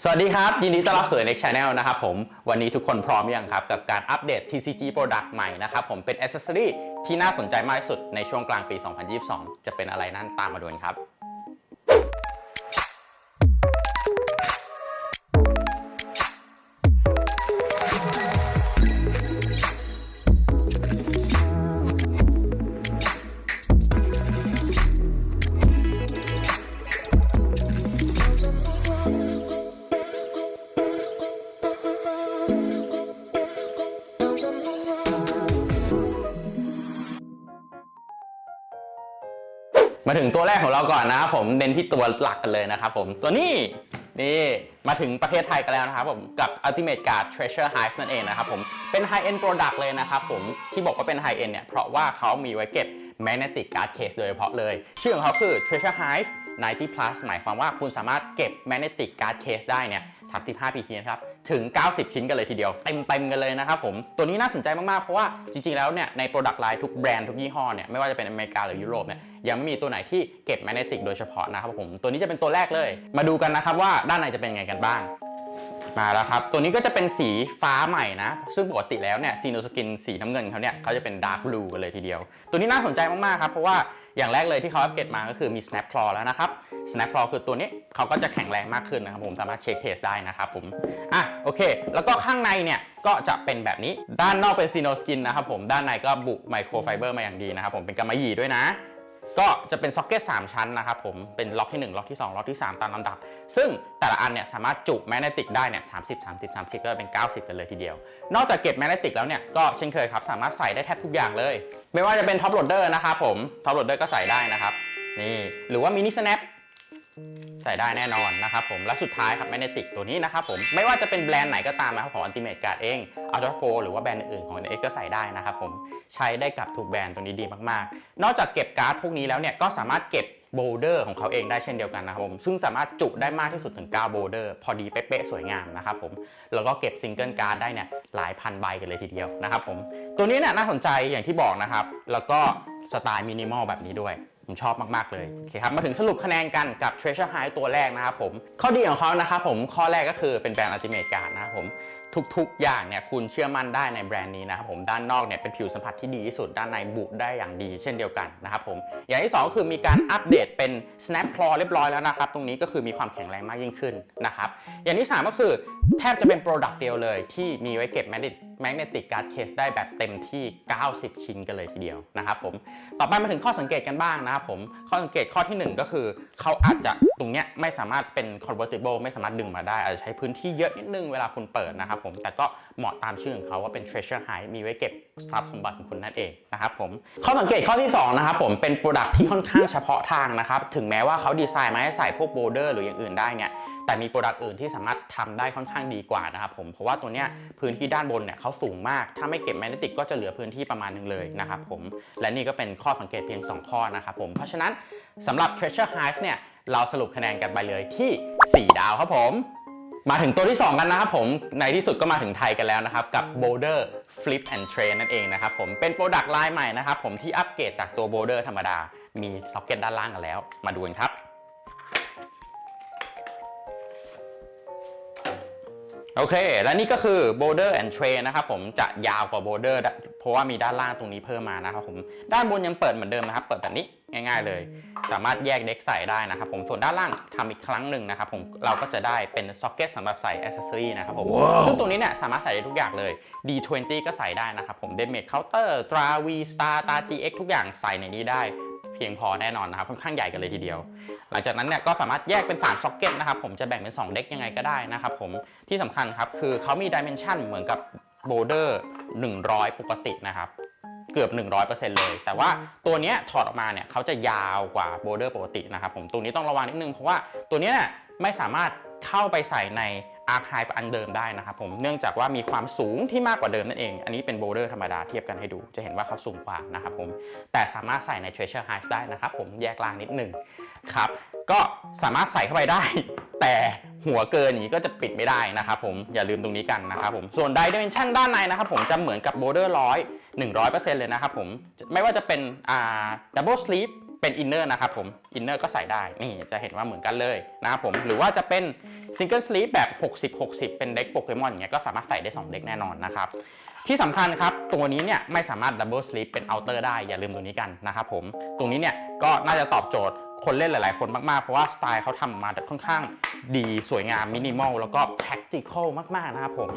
สวัสดีครับ ยินดีต้อนรับสู่ Next Channel นะครับผม วันนี้ทุกคนพร้อมยังครับ กับการอัปเดต TCG Product ใหม่นะครับผมเป็นอ c c e s s o r y ที่น่าสนใจมากที่สุดในช่วงกลางปี 2022 จะเป็นอะไรนั้นตามมาดูกันครับ มาถึงตัวแรกของเราก่อนนะครับผมเน้นที่ตัวหลักกันเลยนะครับผมตัวนี้นี่มาถึงประเทศไทยกันแล้วนะครับผมกับ Ultimate Card Treasure Hive นั่นเองนะครับผมเป็น High End Product เลยนะครับผมที่บอกว่าเป็น High End เนี่ยเพราะว่าเขามีไว้เก็บ Magnetic Card Case โดยเฉพาะเลย ชื่อของเขาคือ Treasure Hive 90 plus หมายความว่าคุณสามารถเก็บ Magnetic Card Case ได้เนี่ย 35 PT นะครับ ถึง 90 ชิ้นกันเลยทีเดียว เต็มๆกันเลยนะครับผม ตัวนี้น่าสนใจมาก ๆ เพราะว่าจริง ๆ แล้วเนี่ย ใน Product Line ทุกแบรนด์ทุกยี่ห้อเนี่ย ไม่ว่าจะเป็นอเมริกาหรือยุโรปเนี่ย ยังไม่มีตัวไหนที่เก็บ Magnetic โดยเฉพาะนะครับผม ตัวนี้จะเป็นตัวแรกเลย มาดูกันนะครับว่าด้านในจะเป็นไงกันบ้าง มาแล้วครับ ตัวนี้ก็จะเป็นสีฟ้าใหม่นะ ซึ่งปกติแล้วเนี่ยซีโนสกินสีน้ำเงินเขาเนี่ยเขาจะเป็นดาร์กบลูกันเลยทีเดียว ตัวนี้น่าสนใจมาก ๆ ครับ เพราะว่าอย่างแรกเลยที่เขาอัปเกรดมาก็คือมี snap claw แล้วนะครับ snap claw คือตัวนี้เขาก็จะแข็งแรงมากขึ้นนะครับผมสามารถเช็คเทสได้นะครับผมอะโอเค แล้วก็ข้างในเนี่ยก็จะเป็นแบบนี้ด้านนอกเป็นซีโนสกินนะครับผมด้านในก็บุไมโครไฟเบอร์มาอย่างดีนะครับผมเป็นกำมะหยี่ด้วยนะ ก็จะเป็นซ็อกเก็ต3ชั้นนะครับผมเป็นล็อกที่1ล็อกที่2ล็อกที่ 3 ตามลำดับ ซึ่งแต่ละอันเนี่ยสามารถจุแมกเนติกได้เนี่ย30 30 30ก็เป็น 90 กันเลยทีเดียว นอกจากเก็บแมกเนติกแล้วเนี่ยก็เช่นเคยครับสามารถใส่ได้แทบทุกอย่างเลย ไม่ว่าจะเป็นท็อปโหลดเดอร์นะครับผมท็อปโหลดเดอร์ก็ใส่ได้นะครับนี่หรือว่ามินิสแนป ใส่ได้แน่นอนนะครับผมและสุดท้ายครับแมกเนติกตัวนี้นะครับผมไม่ว่าจะเป็นแบรนด์ไหนก็ตามนะครับของ Ultimate Guard เอง a l t r a Pro หรือว่าแบรนด์อื่นๆของ NX ก็ใส่ได้นะครับผมใช้ได้กับทุกแบรนด์ตัวนี้ดีมากๆ นอกจากเก็บการ์ดพวกนี้แล้วเนี่ยก็สามารถเก็บโบลเดอร์ของเขาเองได้เช่นเดียวกันนะครับผมซึ่งสามารถจุได้มากที่สุดถึง9โบลเดอร์พอดีเป๊ะๆสวยงามนะครับผมแล้วก็เก็บซิงเกิลการ์ดได้เนี่ยหลายพันใบกันเลยทีเดียวนะครับผมตัวนี้เนี่ยน่าสนใจอย่างที่บอกนะครับแล้วก็สไตล์มินิมอลแบบนี้ด้วย ผมชอบมาก ๆ เลยโอเคครับมาถึงสรุปคะแนนกันกับ Treasure High ตัวแรกนะครับผม ข้อดีของเขานะครับผมข้อแรกก็คือเป็นแบรนด์ Ultimate Guard นะครับผม ทุกๆ อย่างเนี่ยคุณเชื่อมั่นได้ในแบรนด์นี้นะครับผมด้านนอกเนี่ยเป็นผิวสัมผัสที่ดีที่สุดด้านในบุได้อย่างดี เช่นเดียวกันนะครับผมอย่างที่ 2 คือมีการอัปเดตเป็น snap claw เรียบร้อยแล้วนะครับตรงนี้ก็คือมีความแข็งแรงมากยิ่งขึ้นนะครับอย่างที่ 3 ก็คือแทบจะเป็น Product เดียวเลย ที่มีไว้เก็บ Magnetic Magnetic Card Case ได้แบบเต็มที่ 90 ชิ้นกันเลยทีเดียวนะครับผมต่อไปมาถึงข้อสังเกตกันบ้างนะครับผมข้อสังเกตข้อทีหนึ่1 ก็คือเขาอาจจะตรงเนี้ยไม่สามารถเป็น convertible ไม่สามารถดึงมาได้อาจจะใช้พื้นที่เยอะนิดนึงเวลาคุณเปิดนะครับผม แต่ก็เหมาะตามชื่อของเขาว่าเป็น treasure high มีไว้เก็บทรัพย์สมบัติของคุณนั่นเองนะครับผมข้อสังเกตข้อที่2นะครับผมเป็น product ที่ค่อนข้างเฉพาะทางนะครับถึงแม้ว่าเขาดีไซน์มาให้ใส่พวก border หรืออย่างอื่นได้เนี่ยแต่มี product อื่นที่สามารถทำได้ค่อนข้างดีกว่านะครับผมเพราะว่าตัวเนี้ยพื้นที่ด้านบนเนี่ยเขาสูงมาก ถ้าไม่เก็บแมกเนติกก็จะเหลือพื้นที่ประมาณหนึงเลยนะครับผมและนี่ก็เป็นข้อสังเกตเพียง 2 ข้อนะครับผมเพราะฉะนั้นสำหรับ Treasure Hive เนี่ยเราสรุปคะแนนกันไปเลยที่ 4 ดาวครับผม มาถึงตัวที่ 2 กันนะครับผมในที่สุดก็มาถึงไทยกันแล้วนะครับ กับ Boulder Flip and Train นั่นเองนะครับผมเป็น Product ไลน์ใหม่นะครับผมที่อัปเกรดจากตัว Boulder ธรรมดา มีซ็อกเก็ตด้านล่างกันแล้ว มาดูกันครับโอเค และนี่ก็คือ Boulder and Tray นะครับผมจะยาวกว่า Boulder เพราะว่ามีด้านล่างตรงนี้เพิ่มมานะครับผม ด้านบนยังเปิดเหมือนเดิมนะครับ เปิดแบบนี้ ง่าย ๆ เลย สามารถแยกเด็กใส่ได้นะครับผมส่วนด้านล่างทำอีกครั้งหนึ่งนะครับผมเราก็จะได้เป็นซ็อกเก็ตสำหรับใส่ accessory นะครับผมซึ่งตัวนี้เนี่ยสามารถใส่ได้ทุกอย่างเลย D20 ก็ใส่ได้นะครับผม Damage Counter ตรา V Star ตา GX ทุกอย่างใส่ในนี้ได้เพียงพอแน่นอนนะครับค่อนข้างใหญ่กันเลยทีเดียว หลังจากนั้นเนี่ยก็สามารถแยกเป็น3ซ็อกเก็ตนะครับผมจะแบ่งเป็น 2 เด็กยังไงก็ได้นะครับผมที่สำคัญครับคือเขามีดิเมนชันเหมือนกับโบเดอร์100 ปกตินะครับ เกือบ 100%เลย แต่ว่าตัวเนี้ยถอดออกมาเนี่ยเขาจะยาวกว่าโบเดอร์ปกตินะครับผมตรงนี้ต้องระวังนิดนึงเพราะว่าตัวเนี้ยเนี่ยไม่สามารถเข้าไปใส่ใน Archive อันเดิมได้นะครับผมเนื่องจากว่ามีความสูงที่มากกว่าเดิมนั่นเอง อันนี้เป็นโบเดอร์ธรรมดาเทียบกันให้ดู จะเห็นว่าเขาสูงกว่านะครับผมแต่สามารถใส่ใน Treasure Hive ได้นะครับผมแยกล่างนิดนึงครับก็สามารถใส่เข้าไปได้ แต่ หัวเกินอย่างนี้ก็จะปิดไม่ได้นะครับผมอย่าลืมตรงนี้กันนะครับผมส่วน Dimension ด้านในนะครับผมจะเหมือนกับโบเดอร์ร้อย100%เปอร์เซ็นต์เลยนะครับผมไม่ว่าจะเป็นอ่า double sleeve เป็นอินเนอร์นะครับผมอินเนอร์ก็ใส่ได้นี่จะเห็นว่าเหมือนกันเลยนะครับผมหรือว่าจะเป็นซิงเกิลสลีปแบบ 60-60 เป็นเด็กโปเกมอนอย่างเงี้ยก็สามารถใส่ได้ 2 เด็กแน่นอนนะครับที่สำคัญครับ ตัวนี้เนี่ยไม่สามารถดับเบิลสลีปเป็นเอาเตอร์ได้อย่าลืมตัวนี้กันนะครับผม ตรงนี้เนี่ยก็น่าจะตอบโจทย์ คนเล่นหลาย ๆ คนมาก ๆ เพราะว่าสไตล์เขาทำมาค่อนข้างดีสวยงามมินิมอลแล้วก็ practical มาก ๆ นะครับผม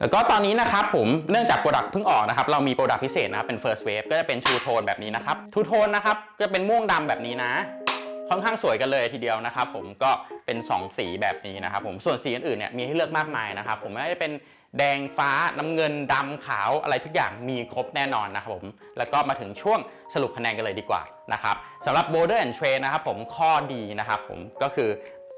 แล้วก็ตอนนี้นะครับผมเนื่องจากโปรดักต์เพิ่งออกนะครับ เรามีโปรดักต์พิเศษนะครับเป็น first wave ก็จะเป็น two tone แบบนี้นะครับ two tone นะครับจะเป็นม่วงดำแบบนี้นะ ค่อนข้างสวยกันเลยทีเดียวนะครับผมก็เป็น 2 สีแบบนี้นะครับผมส่วนสีอื่นๆเนี่ยมีให้เลือกมากมายนะครับผมไม่ว่าจะเป็น แดงฟ้าน้ำเงินดำขาวอะไรทุกอย่างมีครบแน่นอนนะครับผมแล้วก็มาถึงช่วงสรุปคะแนนกันเลยดีกว่านะครับสำหรับ Border and Trade นะครับผมข้อดีนะครับผมก็คือ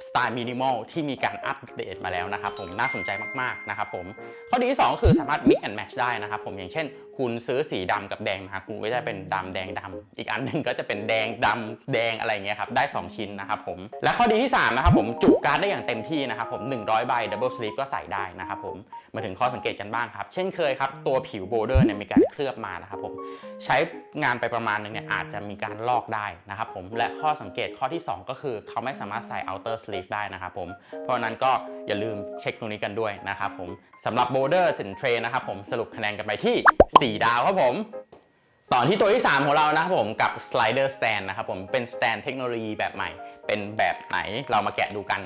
สไตล์มินิมอลที่มีการอัปเดตมาแล้วนะครับผมน่าสนใจมากๆนะครับผมข้อดีที่สองก็คือสามารถ mix and match ได้นะครับผมอย่างเช่น คุณซื้อสีดำกับแดงมาคุณก็จะเป็นดำแดงดำอีกอันหนึ่งก็จะเป็นแดงดำแดงอะไรเงี้ยครับได้ 2 ชิ้นนะครับผมและข้อดีที่3นะครับผมจุการ์ดได้อย่างเต็มที่นะครับผม100ใบ double sleeve ก็ใส่ได้นะครับผมมาถึงข้อสังเกตกันบ้างครับเช่นเคยครับตัวผิวโบเดอร์เนี่ยมีการเคลือบมานะครับผมใช้งานไปประมาณนึงเนี่ยอาจจะมีการลอกได้นะครับผมและข้อสังเกตข้อที่ 2 ก็คือเขาไม่สามารถใส่ outer sleeve ได้นะครับผม เพราะนั้นก็อย่าลืมเช็คตรงนี้กันด้วยนะครับผมสำหรับโบเดอร์ถึงเทรนนะครับผมสรุปคะแนนกันไปที่ 4 ดาวครับผมต่อที่ตัวที่ 3 ของเรานะครับผมกับ slider stand นะครับผมเป็น stand เทคโนโลยีแบบใหม่ เป็นแบบไหนเรามาแกะดูกัน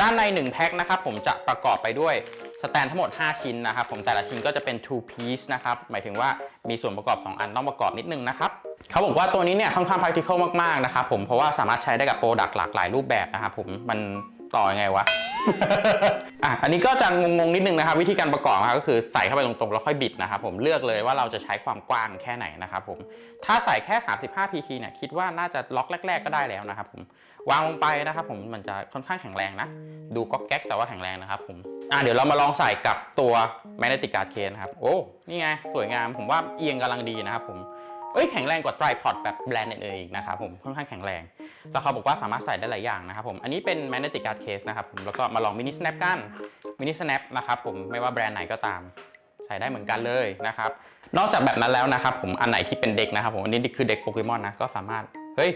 ด้านใน 1 แพ็คนะครับผมจะประกอบไปด้วย สแตนทั้งหมด 5 ชิ้นนะครับ ผมแต่ละชิ้นก็จะเป็น two piece นะครับ หมายถึงว่ามีส่วนประกอบ 2 อันต้องประกอบนิดนึงนะครับเขาบอกว่าตัวนี้เนี่ยค่อนข้าง practical มากๆนะครับผมเพราะว่าสามารถใช้ได้กับโปรดักต์หลากหลายรูปแบบนะครับผมมันต่อยังไงวะอะอันนี้ก็จะงงๆนิดนึงนะครับ วิธีการประกอบครับก็คือใส่เข้าไปตรงๆแล้วค่อยบิดนะครับผมเลือกเลยว่าเราจะใช้ความกว้างแค่ไหนนะครับผมถ้าใส่แค่ 35 pt เนี่ยคิดว่าน่าจะล็อกแรก ๆก็ได้แล้วนะครับผม วางลงไปนะครับ ผมมันจะค่อนข้างแข็งแรงนะ ดูก็แก๊กแต่ว่าแข็งแรงนะครับผมอะเดี๋ยวเรามาลองใส่กับตัว magnetic guard case นะครับ โอ้นี่ไงสวยงามผมว่าเอียงกำลังดีนะครับผมเอ้ยแข็งแรงกว่า tripod แบบแบรนด์อื่นๆอีกนะครับผมค่อนข้างแข็งแรง แล้วเขาบอกว่าสามารถใส่ได้หลายอย่างนะครับผม อันนี้เป็น magnetic guard case นะครับผมแล้วก็มาลอง mini snap กัน mini snap นะครับผมไม่ว่าแบรนด์ไหนก็ตามใส่ได้เหมือนกันเลยนะครับนอกจากแบบนั้นแล้วนะครับผมอันไหนที่เป็นเด็กนะครับผมอันนี้คือเด็กโปเกมอนนะก็สามารถเฮ้ย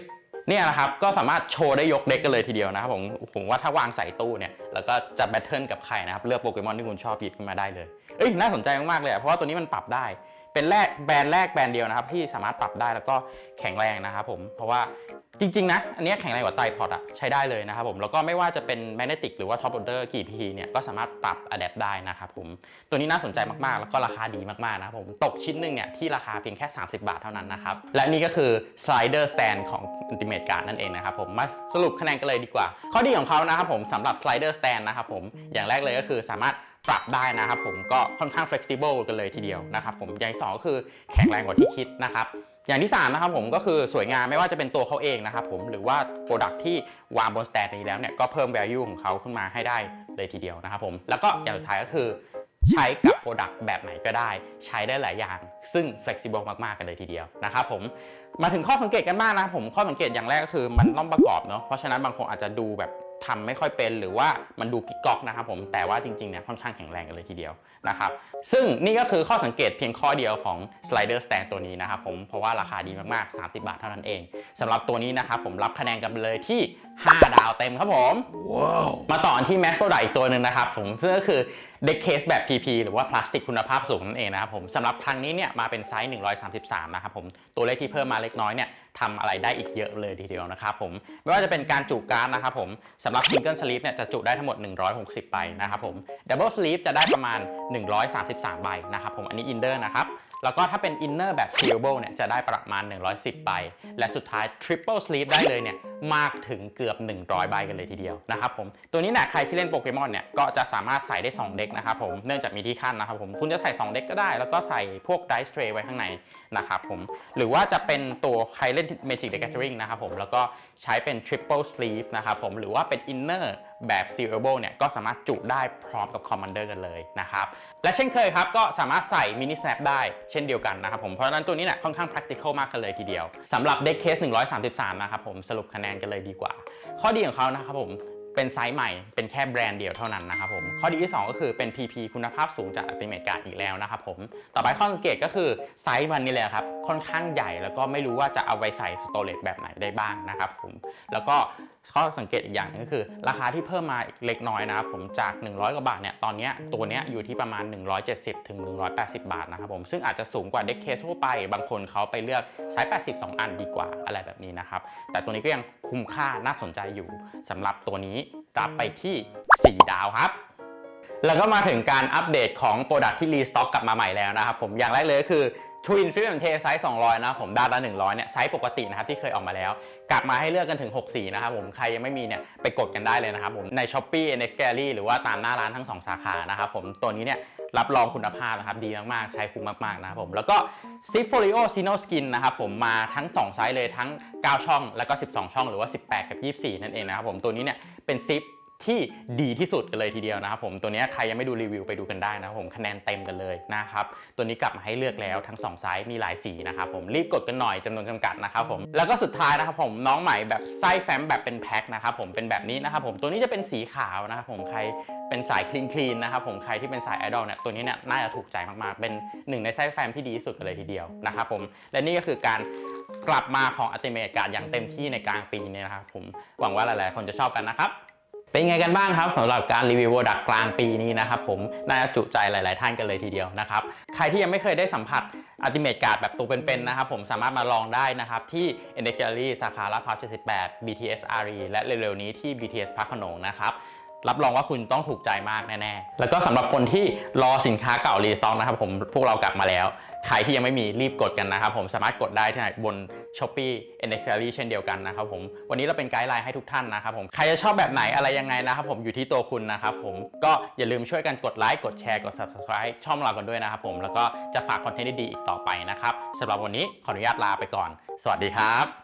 เนี่ยนะครับก็สามารถโชว์ได้ยกเด็กกันเลยทีเดียวนะครับผมผมว่าถ้าวางใส่ตู้เนี่ยแล้วก็จะแบทเทิลกับใครนะครับเลือกโปเกมอนที่คุณชอบหยิบขึ้นมาได้เลยเอ้ยน่าสนใจมากๆเลยเพราะว่าตัวนี้มันปรับได้เป็นแรกแบรนด์แรกแบรนด์เดียวนะครับที่สามารถปรับได้แล้วก็แข็งแรงนะครับผมเพราะว่าจริงๆนะอันนี้แข็งแรงกว่าไตพอดอะใช้ได้เลยนะครับผมแล้วก็ไม่ว่าจะเป็นแมกเนติกหรือว่าท็อปโหลเดอร์กี่พีเนี่ยก็สามารถปรับอะแดปได้นะครับผมตัวนี้น่าสนใจมากๆ แล้วก็ราคาดีมากๆนะครับผมตกชิ้นหนึ่งเนี่ยที่ราคาเพียงแค่ 30 บาทเท่านั้นนะครับและนี่ก็คือ slider stand ของ Ultimate Guard นั่นเองนะครับผมมาสรุปคะแนนกันเลยดีกว่า ข้อดีของเขานะครับผมสำหรับ slider stand นะครับผมอย่างแรกเลยก็คือสามารถปรับได้นะครับผมก็ค่อนข้าง flexible กันเลยทีเดียวนะครับผมอย่างที่สองก็คือแข็งแรงกว่าที่คิดนะครับอย่างที่3นะครับผมก็คือสวยงามไม่ว่าจะเป็นตัวเขาเองนะครับผมหรือว่าโปรดักที่วางบนสแตนนี้แล้วเนี่ยก็เพิ่ม value ของเขาขึ้นมาให้ได้เลยทีเดียวนะครับผมแล้วก็อย่างสุดท้ายก็คือใช้กับโปรดักแบบไหนก็ได้ ใช้ได้หลายอย่าง ซึ่ง flexible มาก ๆ กันเลยทีเดียวนะครับผมมาถึงข้อสังเกตกันบ้างนะครับผมข้อสังเกตอย่างแรกก็คือมันต้องประกอบเนาะเพราะฉะนั้นบางคนอาจจะดูแบบ ทำไม่ค่อยเป็นหรือว่ามันดูกิ๊กก๊อกนะครับผมแต่ว่าจริงๆเนี่ยค่อนข้างแข็งแรงกันเลยทีเดียวนะครับซึ่งนี่ก็คือข้อสังเกตเพียงข้อเดียวของ slider stand ตัวนี้นะครับผมเพราะว่าราคาดีมากๆ 30 บาทเท่านั้นเองสำหรับตัวนี้นะครับผมรับคะแนนกันไปเลยที่ 5 ดาวเต็มครับผมมาต่อกันที่ Max Product อีกตัวหนึ่งนะครับผมซึ่งก็คือเด็กเคสแบบ PP หรือว่าพลาสติกคุณภาพสูงนั่นเองนะครับผมสำหรับครั้งนี้เนี่ยมาเป็นไซส์ 133 นะครับผมตัวเลขที่เพิ่มมาเล็กน้อยเนี่ย ทำอะไรได้อีกเยอะเลยทีเดียวนะครับผมไม่ว่าจะเป็นการจุการ์ดนะครับผมสำหรับซิงเกิลสลีฟเนี่ยจะจุได้ทั้งหมด 160 ใบนะครับผมดับเบิลสลีฟจะได้ประมาณ 133 ใบนะครับผมอันนี้อินเดอร์นะครับ แล้วก็ถ้าเป็น Inner แบบ Sealable เนี่ยจะได้ประมาณ 110 ใบ และสุดท้าย Triple Sleeve ได้เลยเนี่ยมากถึงเกือบ 100 ใบกันเลยทีเดียวนะครับผม ตัวนี้เนี่ยใครที่เล่นโปเกมอนเนี่ยก็จะสามารถใส่ได้ 2 เด็กนะครับผม เนื่องจากมีที่ขั้นนะครับผม คุณจะใส่ 2 เด็กก็ได้ แล้วก็ใส่พวก Dice Tray ไว้ข้างในนะครับผม หรือว่าจะเป็นตัวใครเล่น Magic the Gathering นะครับผม แล้วก็ใช้เป็น Triple Sleeve นะครับผม หรือว่าเป็น Inner แบบ Sealable เนี่ยก็สามารถจุได้พร้อมกับ Commander กันเลยนะครับ และเช่นเคยครับ ก็สามารถใส่ Mini Snap ได้เช่นเดียวกันนะครับผม เพราะฉะนั้นตัวนี้เนี่ยค่อนข้าง practical มากกันเลยทีเดียวสำหรับ Deck Case 133 นะครับผมสรุปคะแนนกันเลยดีกว่า ข้อดีของเขานะครับผมเป็นไซส์ใหม่ เป็นแค่แบรนด์เดียวเท่านั้นนะครับผม ข้อดีที่ 2 ก็คือเป็น PP คุณภาพสูงจาก Ultimate Guard อีกแล้วนะครับผม ต่อไปข้อสังเกตก็คือไซส์มันนี่แหละครับ ค่อนข้างใหญ่แล้วก็ไม่รู้ว่าจะเอาไปใส่สโตรจแบบไหนได้บ้างนะครับผม แล้วก็ ข้อสังเกตอีกอย่างนึงก็คือ ราคาที่เพิ่มมาเล็กน้อยนะครับผมจาก 100 กว่าบาทเนี่ยตอนนี้ตัวเนี้ยอยู่ที่ประมาณ 170ถึง180 บาทนะครับผมซึ่งอาจจะสูงกว่าเด็กเคสทั่วไป บางคนเขาไปเลือกใช้ 82 อันดีกว่าอะไรแบบนี้นะครับ แต่ตัวนี้ก็ยังคุ้มค่าน่าสนใจอยู่สำหรับตัวนี้รับไปที่ 4 ดาวครับแล้วก็มาถึงการอัปเดตของโปรดักที่รีสต็อกกลับมาใหม่แล้วนะครับผมอย่างแรกเลยก็คือ Twin Film T ไซส์200 นะครับผมด้านละ 100 เนี่ยไซส์ปกตินะครับที่เคยออกมาแล้ว กลับมาให้เลือกกันถึง 6 สีนะครับผมใครยังไม่มีเนี่ยไปกดกันได้เลยนะครับผมใน Shopee NX Gallery หรือว่าตามหน้าร้านทั้ง 2 สาขานะครับผมตัวนี้เนี่ยรับรองคุณภาพนะครับดีมากๆ ใช้คุ้มมากๆนะครับผมแล้วก็ z i p Folio Sino Skin นะครับผมมาทั้ง 2 ไซส์เลยทั้ง 9 ช่องแล้วก็ 12 ช่องหรือว่า 18 กับ 24 นั่นเองนะครับผมตัวนี้เนี่ยเป็นซิป ที่ดีที่สุดกันเลยทีเดียวนะครับผมตัวนี้ใครยังไม่ดูรีวิวไปดูกันได้นะครับผมคะแนนเต็มกันเลยนะครับตัวนี้กลับมาให้เลือกแล้วทั้ง 2 ไซส์มีหลายสีนะครับผมรีบกดกันหน่อยจำนวนจำกัดนะครับผมแล้วก็สุดท้ายนะครับผมน้องใหม่แบบไส้แฟ้มแบบเป็นแพ็คนะครับผมเป็นแบบนี้นะครับผมตัวนี้จะเป็นสีขาวนะครับผมใครเป็นสายคลีนคลีนนะครับผมใครที่เป็นสายไอดอลเนี่ยตัวนี้เนี่ยน่าจะถูกใจมากๆ เป็นหนึ่งในไส้แฟ้มที่ดีที่สุดกันเลยทีเดียวนะครับผมและนี่ก็คือการกลับมาของอัติเมตการอย่างเต็มที่ในกลางปีนี้นะครับผมหวังว่าหลายๆ คนจะชอบกันนะครับ เป็นไงกันบ้างครับสำหรับการรีวิวโปรดักต์กลางปีนี้นะครับผมน่าจะจุใจหลาย ๆ ท่านกันเลยทีเดียวนะครับใครที่ยังไม่เคยได้สัมผัสอัติเมตการ์ดแบบตัวเป็น ๆ นะครับผมสามารถมาลองได้นะครับที่ e n d e g a l l y สาขาลาดพร้าว78 BTS RE และเร็ว ๆ นี้ที่ BTS พระขนงนะครับ รับรองว่าคุณต้องถูกใจมากแน่ๆ แล้วก็สำหรับคนที่รอสินค้าเก่ารีสต็อกนะครับผมพวกเรากลับมาแล้ว ใครที่ยังไม่มีรีบกดกันนะครับผมสามารถกดได้ที่ไหนบน Shopee e n d e x a r y เช่นเดียวกันนะครับผมวันนี้เราเป็นไกด์ไลน์ให้ทุกท่านนะครับผมใครจะชอบแบบไหนอะไรยังไงนะครับผมอยู่ที่ตัวคุณนะครับผมก็อย่าลืมช่วยกันกดไลค์กดแชร์กด Subscribe ช่องเรากันด้วยนะครับผมแล้วก็จะฝากคอนเทนต์ดีๆอีกต่อไปนะครับสำหรับวันนี้ขออนุญาตลาไปก่อน สวัสดีครับ